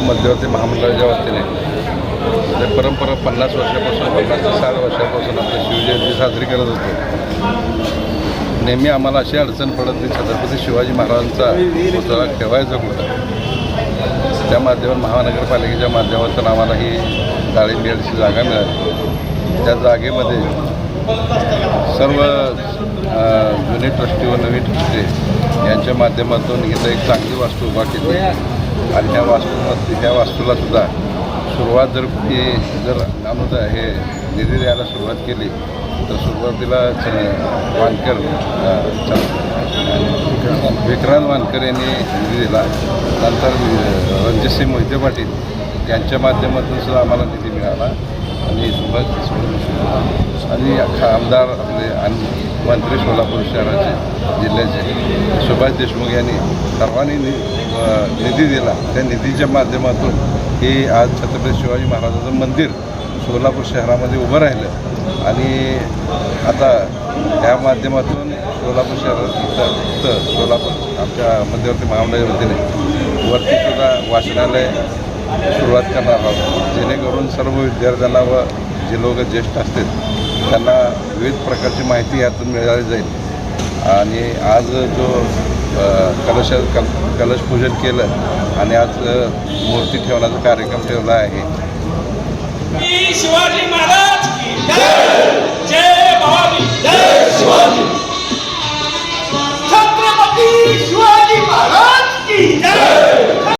मध्यवर्ती महामंडळाच्या वतीने. ते परंपरा पन्नास वर्षापासून पन्नास ते साठ वर्षापासून आपली शिवजयंती साजरी करत होतो. नेहमी आम्हाला अशी अडचण पडत की छत्रपती शिवाजी महाराजांचा पुतळा ठेवायचा कुठं? त्या माध्यमातून महानगरपालिकेच्या माध्यमातून आम्हाला ही डाळिंबेडची जागा मिळाली. त्या जागेमध्ये सर्व जुने ट्रस्टी व नवीन ट्रस्टी यांच्या माध्यमातून इथं एक चांगली वास्तू उभा केली. आणि ह्या वास्तूमध्ये ह्या वास्तूला सुद्धा सुरुवात जर ती जर अनुदान हे निधी द्यायला सुरुवात केली तर सुरुवातीला च- वानकर विक्रांत वानकर यांनी निधी दिला. नंतर वि- रणजितसिंह मोहिते पाटील यांच्या माध्यमातून सुद्धा आम्हाला निधी मिळाला. आणि सुभाष आणि आमदार आपले आणि मंत्री सोलापूर शहराचे जिल्ह्याचे सुभाष देशमुख यांनी सर्वांनी निधी दिला. त्या निधीच्या माध्यमातून हे आज छत्रपती शिवाजी महाराजांचं मंदिर सोलापूर शहरामध्ये उभं राहिलं. आणि आता ह्या माध्यमातून सोलापूर शहरात सोलापूर आमच्या मध्यवर्ती महामंडळाच्या वतीने वरती सुद्धा वाचनालय सुरुवात करणार आहोत. जेणेकरून सर्व विद्यार्थ्यांना व जे लोक ज्येष्ठ असतील त्यांना विविध प्रकारची माहिती यातून मिळाली जाईल. आणि आज जो कलश कल कलशपूजन केलं आणि आज मूर्ती ठेवण्याचा कार्यक्रम ठेवला आहे.